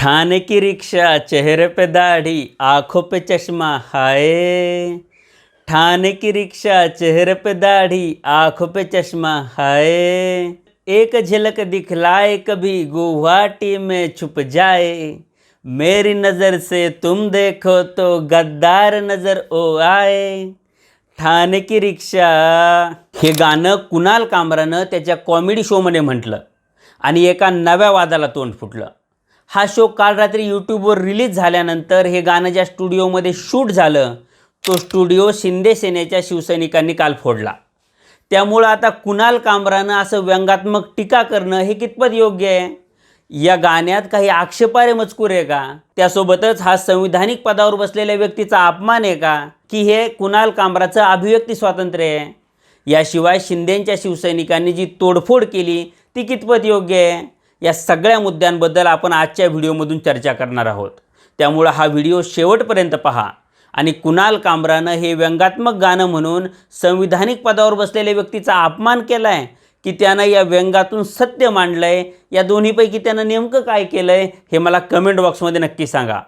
ठाणे की रिक्शा चेहरे पे दाढ़ी आँखों पे चश्मा हाय. ठाणे की रिक्शा चेहरे पे दाढ़ी आँखों पे चश्मा हाय. एक झलक दिखलाए कभी गुवाहाटी में छुप जाए. मेरी नज़र से तुम देखो तो गद्दार नज़र ओ आए. ठाणे की रिक्षा हे गाणं कुणाल कामरानं त्याच्या कॉमेडी शोमध्ये म्हटलं आणि एका नव्या वादाला तोंड फुटलं. हा शो काल रात्री यूट्यूबवर रिलीज झाल्यानंतर हे गाणं ज्या स्टुडिओमध्ये शूट झालं तो स्टुडिओ शिंदे सेनेच्या शिवसैनिकांनी काल फोडला. त्यामुळं आता कुणाल कामरानं असं व्यंगात्मक टीका करणं हे कितपत योग्य आहे? या गाण्यात काही आक्षेपारे मजकूर आहे का? त्यासोबतच हा संविधानिक पदावर बसलेल्या व्यक्तीचा अपमान आहे का? की हे कुणाल कामराचं अभिव्यक्ती स्वातंत्र्य आहे? याशिवाय शिंदेंच्या शिवसैनिकांनी जी तोडफोड केली ती कितपत योग्य आहे? या सगळ्या मुद्द्यांबद्दल आपण आजच्या व्हिडिओमधून चर्चा करणार आहोत. त्यामुळं हा व्हिडिओ शेवटपर्यंत पहा. आणि कुणाल कामरानं हे व्यंगात्मक गाणं म्हणून संविधानिक पदावर बसलेल्या व्यक्तीचा अपमान केला आहे की त्यानं या व्यंगातून सत्य मांडलं आहे या दोन्हीपैकी त्यानं नेमकं काय केलं आहे हे मला कमेंट बॉक्समध्ये नक्की सांगा.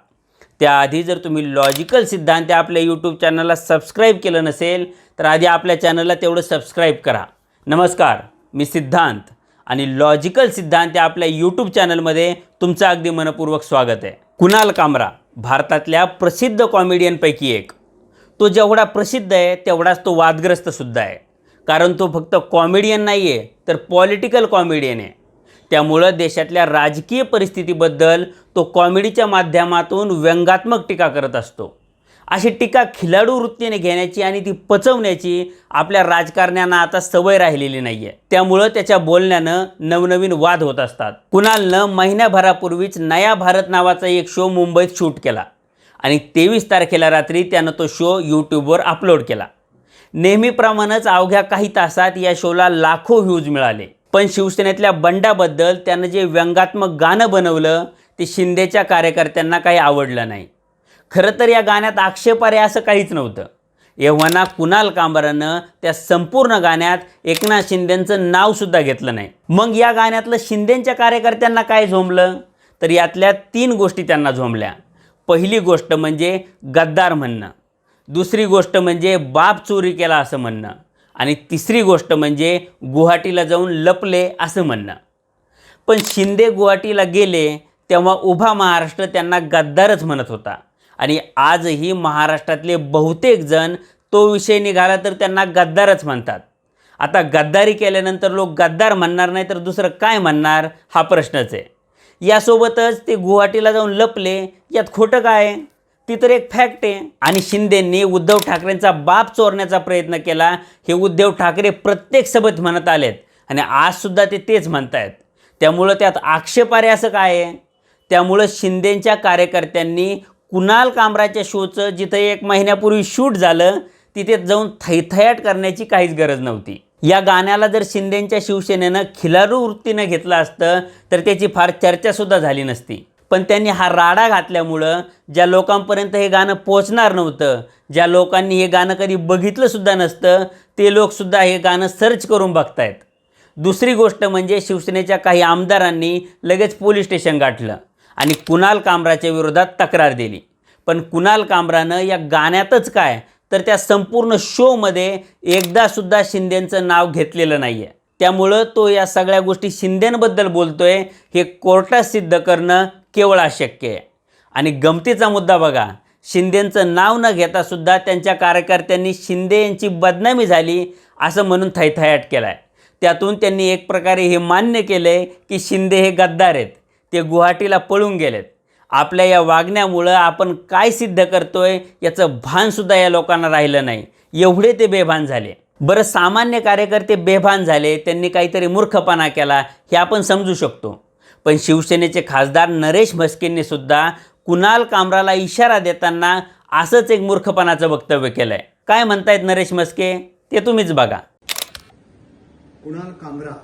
त्याआधी जर तुम्ही लॉजिकल सिद्धांत आपल्या यूट्यूब चॅनलला सबस्क्राईब केलं नसेल तर आधी आपल्या चॅनलला तेवढं सबस्क्राईब करा. नमस्कार मी सिद्धांत. आणि लॉजिकल सिद्धांत या आपल्या यूट्यूब चॅनलमध्ये तुमचं अगदी मनपूर्वक स्वागत आहे. कुणाल कामरा भारतातल्या प्रसिद्ध कॉमेडियनपैकी एक. तो जेवढा प्रसिद्ध आहे तेवढाच तो वादग्रस्तसुद्धा आहे. कारण तो फक्त कॉमेडियन नाही आहे तर पॉलिटिकल कॉमेडियन आहे. त्यामुळं देशातल्या राजकीय परिस्थितीबद्दल तो कॉमेडीच्या माध्यमातून व्यंगात्मक टीका करत असतो. अशी टीका खिलाडू वृत्तीने घेण्याची आणि ती पचवण्याची आपल्या राजकारण्यांना आता सवय राहिलेली नाही आहे त्यामुळं त्याच्या बोलण्यानं नवनवीन वाद होत असतात. कुणालनं महिन्याभरापूर्वीच नया भारत नावाचा एक शो मुंबईत शूट केला. आणि तेवीस तारखेला रात्री त्यानं तो शो यूट्यूबवर अपलोड केला. नेहमीप्रमाणेच अवघ्या काही तासात या शोला लाखो व्ह्यूज मिळाले. पण शिवसेनेतल्या बंडाबद्दल त्यानं जे व्यंगात्मक गाणं बनवलं ते शिंदेच्या कार्यकर्त्यांना काही आवडलं नाही. खरं तर या गाण्यात आक्षेपार्ह असं काहीच नव्हतं. एव्हाना कुणाल कांबरानं त्या संपूर्ण गाण्यात एकनाथ शिंदेंचं नावसुद्धा घेतलं नाही. मग या गाण्यातलं शिंदेंच्या कार्यकर्त्यांना काय झोंबलं? तर यातल्या तीन गोष्टी त्यांना झोंबल्या. पहिली गोष्ट म्हणजे गद्दार म्हणणं. दुसरी गोष्ट म्हणजे बाप चोरी केला असं म्हणणं. आणि तिसरी गोष्ट म्हणजे गुवाहाटीला जाऊन लपले असं म्हणणं. पण शिंदे गुवाहाटीला गेले तेव्हा उभा महाराष्ट्र त्यांना गद्दारच म्हणत होता. आणि आजही महाराष्ट्रातले बहुतेक जण तो विषय निघाला तर त्यांना गद्दारच म्हणतात. आता गद्दारी केल्यानंतर लोक गद्दार म्हणणार नाही तर दुसरं काय म्हणणार? हा प्रश्नच आहे. यासोबतच ते गुवाहाटीला जाऊन लपले. यात खोटं काय? आहे? ती तर एक फॅक्ट आहे. आणि शिंदेंनी उद्धव ठाकरेंचा बाप चोरण्याचा प्रयत्न केला. हे उद्धव ठाकरे प्रत्येक सभेत म्हणत आलेत. आणि आजसुद्धा ते तेच म्हणत आहेत त्यामुळं त्यात आक्षेपारे असं काय आहे? त्यामुळं शिंदेंच्या कार्यकर्त्यांनी कुणाल कामराच्या शोचं जिथं एक महिन्यापूर्वी शूट झालं तिथे जाऊन थैथयाट करण्याची काहीच गरज नव्हती. या गाण्याला जर शिंदेंच्या शिवसेनेनं खिलारू वृत्तीनं घेतलं असतं तर त्याची फार चर्चासुद्धा झाली नसती. पण त्यांनी हा राडा घातल्यामुळं ज्या लोकांपर्यंत हे गाणं पोचणार नव्हतं ज्या लोकांनी हे गाणं कधी बघितलंसुद्धा नसतं ते लोकसुद्धा हे गाणं सर्च करून बघतायत. दुसरी गोष्ट म्हणजे शिवसेनेच्या काही आमदारांनी लगेच पोलीस स्टेशन गाठलं. आणि कुणाल कामराच्या विरोधात तक्रार दिली. पण कुणाल कामरानं या गाण्यातच काय तर त्या संपूर्ण शोमध्ये एकदासुद्धा शिंदेंचं नाव घेतलेलं नाही आहे त्यामुळं तो या सगळ्या गोष्टी शिंदेंबद्दल बोलतोय हे कोर्टात सिद्ध करणं केवळ अशक्य आहे. आणि गमतीचा मुद्दा बघा शिंदेंचं नाव न घेतासुद्धा त्यांच्या कार्यकर्त्यांनी शिंदे यांची बदनामी झाली असं म्हणून थैथयाट केला आहे त्यातून त्यांनी एक प्रकारे हे मान्य केलं आहे की शिंदे हे गद्दार आहेत. ते गुवाहाटीला पळून गेलेत. आपल्या या वागण्यामुळं आपण काय सिद्ध करतोय याचं भानसुद्धा या लोकांना राहिलं नाही. एवढे ते बेभान झाले. बरं सामान्य कार्यकर्ते बेभान झाले त्यांनी काहीतरी मूर्खपणा केला हे आपण समजू शकतो. पण शिवसेनेचे खासदार नरेश म्हस्केंनी सुद्धा कुणाल कामराला इशारा देताना असंच एक मूर्खपणाचं वक्तव्य केलं आहे काय म्हणतायत नरेश म्हस्के? ते तुम्हीच बघा. कुणाल कामरा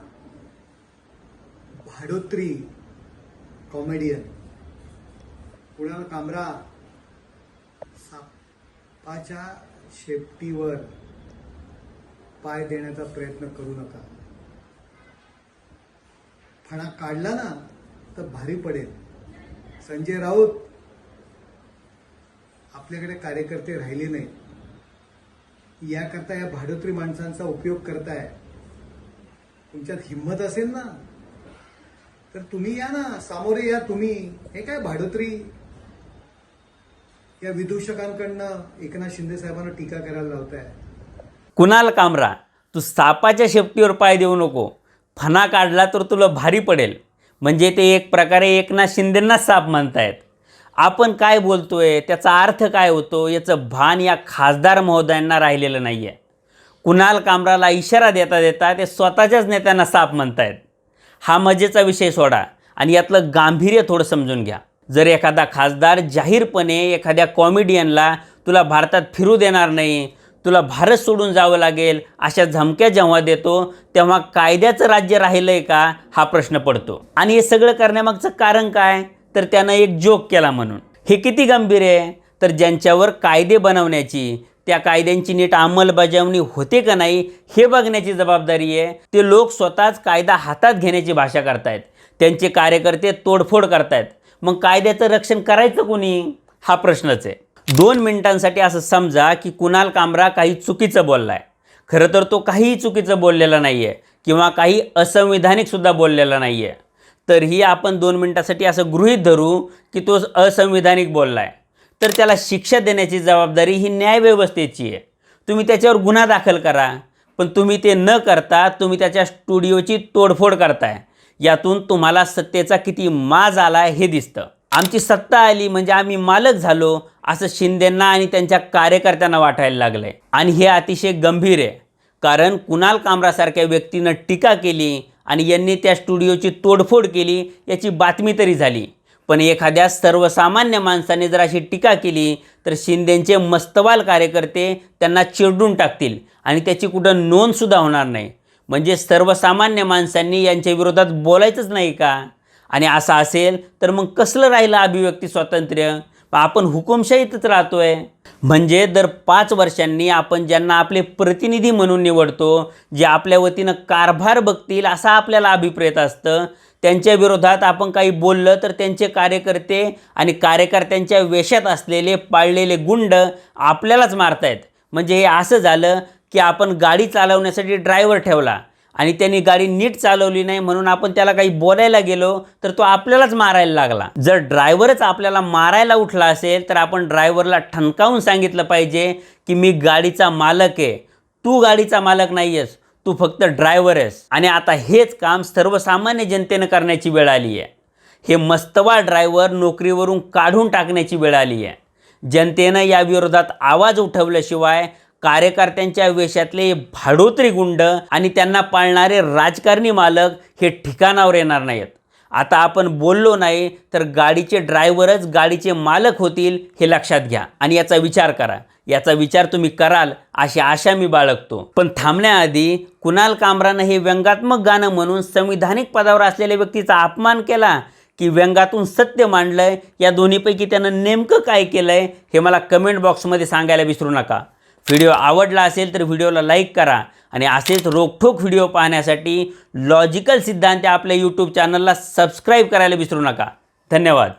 भाडोत्री कॉमेडियन. कुणाल कामरा सापाच्या शेपटीवर पाय देण्याचा प्रयत्न करू नका. फणा काढला ना तर भारी पडेल. संजय राऊत आपल्याकडे कार्यकर्ते राहिले नाही याकरता या भाडोत्री माणसांचा उपयोग करताय. तुमच्यात हिंमत असेल ना? तर तुम्ही या ना सामोरे या तुम्ही. हे काय भाडोत्री? या विदूषकांकडनं एकनाथ शिंदे साहेबांना टीका करायला लावताय. कुणाल कामरा तू सापाच्या शेपटीवर पाय देऊ नको. फणा काढला तर तुला भारी पडेल. म्हणजे ते एक प्रकारे एकनाथ शिंदेंनाच साप म्हणतायत आपण काय बोलतोय त्याचा अर्थ काय होतो याचं भान या खासदार महोदयांना राहिलेलं नाही आहे कुणाल कामराला इशारा देता देता ते स्वतःच्याच नेत्यांना साप म्हणतायत हा मजेचा विषय सोडा आणि यातलं गांभीर्य थोडं समजून घ्या. जर एखादा खासदार जाहीरपणे एखाद्या कॉमेडियनला तुला भारतात फिरू देणार नाही तुला भारत सोडून जावं लागेल अशा धमक्या जेव्हा देतो तेव्हा कायद्याचं राज्य राहिलं आहे का? हा प्रश्न पडतो. आणि हे सगळं करण्यामागचं कारण काय? तर त्यानं एक जोक केला म्हणून. हे किती गंभीर आहे? तर ज्यांच्यावर कायदे बनवण्याची त्या कायद्यांची नीट अंमलबजावणी होते का नाही हे बघण्याची जबाबदारी आहे. ते लोक स्वतःच कायदा हातात घेण्याची भाषा करतायत. त्यांचे कार्यकर्ते तोडफोड करतायत. मग कायद्याचं रक्षण करायचं कोणी? हा प्रश्नच आहे. दोन मिनिटांसाठी असं समजा की कुणाल कामरा काही चुकीचं बोलला आहे खरं तर तो काहीही चुकीचं बोललेला नाही आहे किंवा काही असंविधानिकसुद्धा बोललेला नाही आहे तरीही आपण दोन मिनिटासाठी असं गृहीत धरू की तो असंविधानिक बोलला आहे तर त्याला शिक्षा देण्याची जबाबदारी ही न्यायव्यवस्थेची आहे. तुम्ही त्याच्यावर गुन्हा दाखल करा पण तुम्ही ते न करता तुम्ही त्याच्या स्टुडिओची तोडफोड करताय. यातून तुम्हाला सत्तेचा किती माज आला हे दिसतं. आमची सत्ता आली म्हणजे आम्ही मालक झालो असं शिंदेंना आणि त्यांच्या कार्यकर्त्यांना वाटायला लागलंय. आणि हे अतिशय गंभीर आहे कारण कुणाल कामरासारख्या व्यक्तीनं टीका केली आणि यांनी त्या स्टुडिओची तोडफोड केली याची बातमी तरी झाली. पण एखाद्या सर्वसामान्य माणसाने जर अशी टीका केली तर शिंदेंचे मस्तवाल कार्यकर्ते त्यांना चिरडून टाकतील आणि त्याची कुठं नोंदसुद्धा होणार नाही. म्हणजे सर्वसामान्य माणसांनी यांच्या विरोधात बोलायचंच नाही का? आणि असं असेल तर मग कसलं राहिलं अभिव्यक्ती स्वातंत्र्य? आपण हुकुमशाहीतच राहतोय. म्हणजे दर पाच वर्षांनी आपण ज्यांना आपले प्रतिनिधी म्हणून निवडतो जे आपल्या वतीनं कारभार बघतील असा आपल्याला अभिप्रेत असतं. त्यांच्या विरोधात आपण काही बोललं तर त्यांचे कार्यकर्ते आणि कार्यकर्त्यांच्या वेशात असलेले पाळलेले गुंड आपल्यालाच मारतायत. म्हणजे हे असं झालं की आपण गाडी चालवण्यासाठी ड्रायव्हर ठेवला. आणि त्यांनी गाडी नीट चालवली नाही म्हणून आपण त्याला काही बोलायला गेलो तर तो आपल्यालाच मारायला लागला. जर ड्रायव्हरच आपल्याला मारायला उठला असेल तर आपण ड्रायव्हरला ठणकावून सांगितलं पाहिजे की मी गाडीचा मालक आहे. तू गाडीचा मालक नाही आहेस तू फक्त ड्रायव्हर आहेस. आणि आता हेच काम सर्वसामान्य जनतेनं करण्याची वेळ आली आहे. हे मस्तवा ड्रायव्हर नोकरीवरून काढून टाकण्याची वेळ आली आहे. जनतेनं या विरोधात आवाज उठवल्याशिवाय कार्यकर्त्यांच्या वेशातले भाडोत्री गुंड आणि त्यांना पाळणारे राजकारणी मालक हे ठिकाणावर येणार नाहीत. आता आपण बोललो नाही तर गाडीचे ड्रायव्हरच गाडीचे मालक होतील हे लक्षात घ्या आणि याचा विचार करा. याचा विचार तुम्ही कराल अशी आशा मी बाळगतो. पण थांबण्याआधी कुणाल कामरानं हे व्यंगात्मक गाणं म्हणून संविधानिक पदावर असलेल्या व्यक्तीचा अपमान केला की व्यंगातून सत्य मांडलंय या दोन्हीपैकी त्यानं नेमकं काय केलंय हे मला कमेंट बॉक्समध्ये सांगायला विसरू नका. व्हिडिओ आवडला असेल तर व्हिडिओला लाईक करा आणि असेच रोखठोक व्हिडिओ पाहण्यासाठी लॉजिकल सिद्धांत आपल्या यूट्यूब चॅनलला सबस्क्राईब करायला विसरू नका. धन्यवाद.